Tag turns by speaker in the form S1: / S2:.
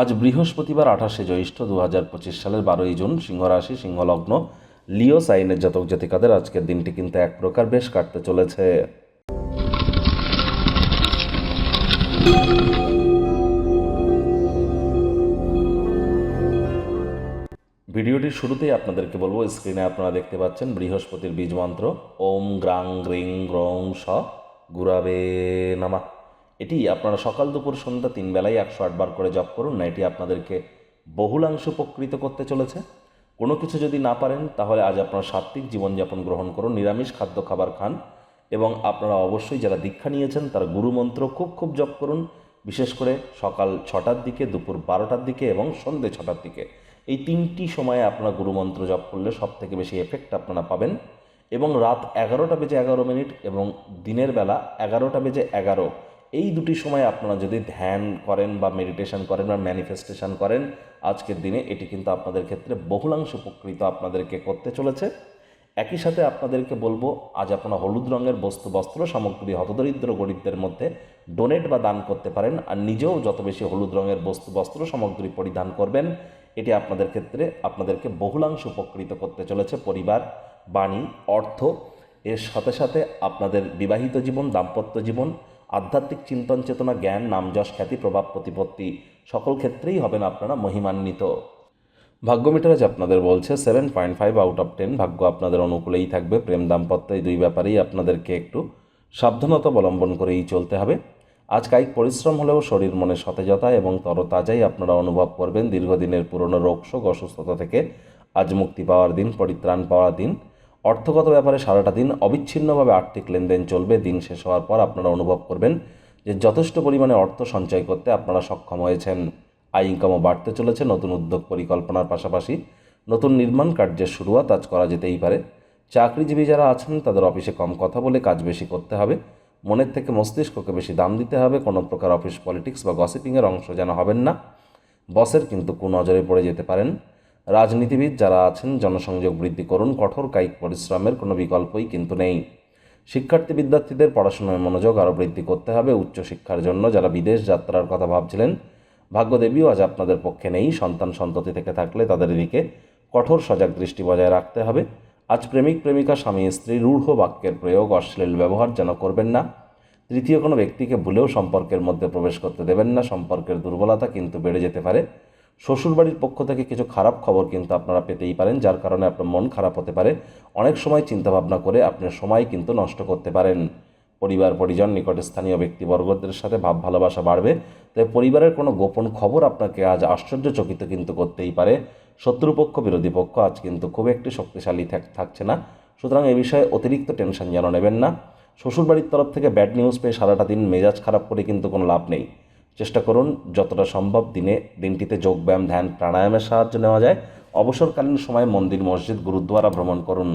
S1: আজ বৃহস্পতিবার আঠাশে জ্যৈষ্ঠ দু হাজার পঁচিশ সালের বারোই জুন সিংহরাশি, সিংহলগ্ন, লিও সাইনের জাতক জাতিকাদের আজকের দিনটি কিন্তু এক প্রকার বেশ কাটতে চলেছে। ভিডিওটির শুরুতেই আপনাদেরকে বলব, স্ক্রিনে আপনারা দেখতে পাচ্ছেন বৃহস্পতির বীজ মন্ত্র, ওম গ্রাং গ্রিং গ্রং স গুরাবে নামা। এটি আপনারা সকাল দুপুর সন্ধ্যা তিন বেলায় একশো আটবার করে জপ করুন না, এটি আপনাদেরকে বহুলাংশ উপকৃত করতে চলেছে। কোনো কিছু যদি না পারেন, তাহলে আজ আপনারা সাত্ত্বিক জীবনযাপন গ্রহণ করুন, নিরামিষ খাদ্য খাবার খান এবং আপনারা অবশ্যই যারা দীক্ষা নিয়েছেন, তারা গুরুমন্ত্র খুব খুব জপ করুন, বিশেষ করে সকাল ছটার দিকে, দুপুর বারোটার দিকে এবং সন্ধ্যে ছটার দিকে। এই তিনটি সময়ে আপনারা গুরুমন্ত্র জপ করলে সব থেকে বেশি এফেক্ট আপনারা পাবেন এবং রাত এগারোটা বেজে এগারো মিনিট এবং দিনের বেলা এগারোটা বেজে এগারো এই দুটি সময় আপনারা যদি ধ্যান করেন বা মেডিটেশন করেন বা ম্যানিফেস্টেশন করেন, আজকের দিনে এটি কিন্তু আপনাদের ক্ষেত্রে বহুলাংশ উপকৃত আপনাদেরকে করতে চলেছে। একই সাথে আপনাদেরকে বলব, আজ আপনারা হলুদ রঙের বস্তু, বস্ত্র সামগ্রী, হতদরিদ্র গরিবদের মধ্যে ডোনেট বা দান করতে পারেন আর নিজেও যত বেশি হলুদ রঙের বস্তু, বস্ত্র সামগ্রী পরিধান করবেন, এটি আপনাদের ক্ষেত্রে আপনাদেরকে বহুলাংশ উপকৃত করতে চলেছে পরিবার, বাণী, অর্থ, এর সাথে সাথে আপনাদের বিবাহিত জীবন, দাম্পত্য জীবন আধ্যাত্মিক চিন্তন চেতনা জ্ঞান নাম যশ খ্যাতি, প্রভাব, প্রতিপত্তি, সকল ক্ষেত্রেই হবেন আপনারা মহিমান্বিত। ভাগ্য মিটারাজ আপনাদের বলছে seven point five out of ten ভাগ্য আপনাদের অনুকূলেই থাকবে, প্রেম দাম্পত্য এই দুই ব্যাপারেই আপনাদেরকে একটু সাবধানতা অবলম্বন করেই চলতে হবে। আজ কায়িক পরিশ্রম হলেও শরীর মনে সতেজতা এবং তরতাজাই আপনারা অনুভব করবেন দীর্ঘদিনের পুরনো রোগশোক অসুস্থতা থেকে। আজ মুক্তি পাওয়ার দিন, পরিত্রাণ পাওয়ার দিন। অর্থগত ব্যাপারে সারাটা দিন অবিচ্ছিন্নভাবে আর্থিক লেনদেন চলবে, দিন শেষ হওয়ার পর আপনারা অনুভব করবেন যে যথেষ্ট পরিমাণে অর্থ সঞ্চয় করতে আপনারা সক্ষম হয়েছেন। আয় ইনকামও বাড়তে চলেছে, নতুন উদ্যোগ পরিকল্পনার পাশাপাশি নতুন নির্মাণ কার্যের শুরুয়াত আজ করা যেতেই পারে। চাকরিজীবী যারা আছেন, তাদের অফিসে কম কথা বলে কাজ বেশি করতে হবে। মনের থেকে মস্তিষ্ককে বেশি দাম দিতে হবে। কোনো প্রকার অফিস পলিটিক্স বা গসিপিংয়ের অংশ যেন হবেন না। বসের কিন্তু নজরে পড়ে যেতে পারেন। রাজনীতিবিদ যারা আছেন, জনসংযোগ বৃদ্ধি করুন, কঠোর কায়িক পরিশ্রমের কোনো বিকল্পই কিন্তু নেই। শিক্ষার্থী বিদ্যার্থীদের পড়াশোনায় মনোযোগ আরও বৃদ্ধি করতে হবে উচ্চশিক্ষার জন্য, যারা বিদেশ যাত্রার কথা ভাবছিলেন। ভাগ্যদেবীও আজ আপনাদের পক্ষে নেই, সন্তান সন্ততি থেকে থাকলে তাদের দিকে কঠোর সজাগ দৃষ্টি বজায় রাখতে হবে। আজ প্রেমিক, প্রেমিকা, স্বামী, স্ত্রী, রূঢ় বাক্যের প্রয়োগ, অশ্লীল ব্যবহার যেন করবেন না। তৃতীয় কোনো ব্যক্তিকে ভুলেও সম্পর্কের মধ্যে প্রবেশ করতে দেবেন না, সম্পর্কের দুর্বলতা কিন্তু বেড়ে যেতে পারে। শ্বশুরবাড়ির পক্ষ থেকে কিছু খারাপ খবর কিন্তু আপনারা পেতেই পারেন, যার কারণে আপনার মন খারাপ হতে পারে। অনেক সময় চিন্তাভাবনা করে আপনার সময় কিন্তু নষ্ট করতে পারেন। পরিবার, পরিজন নিকটে স্থানীয় ব্যক্তিবর্গদের সাথে ভাব ভালোবাসা বাড়বে। তাই পরিবারের কোনো গোপন খবর আপনাকে আজ আশ্চর্যচকিত কিন্তু করতেই পারে। শত্রুপক্ষ, বিরোধী পক্ষ আজ কিন্তু খুব একটি শক্তিশালী থাক- থাকছে না। সুতরাং এ বিষয়ে অতিরিক্ত টেনশন যেন নেবেন না। শ্বশুরবাড়ির তরফ থেকে ব্যাড নিউজ পেয়ে সারাটা দিন মেজাজ খারাপ করে কিন্তু কোনো লাভ নেই। চেষ্টা করুন, যতটা সম্ভব দিনে, দিনটিতে যোগব্যায়াম ধ্যান, প্রাণায়ামের সাহায্য নেওয়া যায়। অবসরকালীন সময়ে মন্দির, মসজিদ, গুরুদ্বারা ভ্রমণ করুন।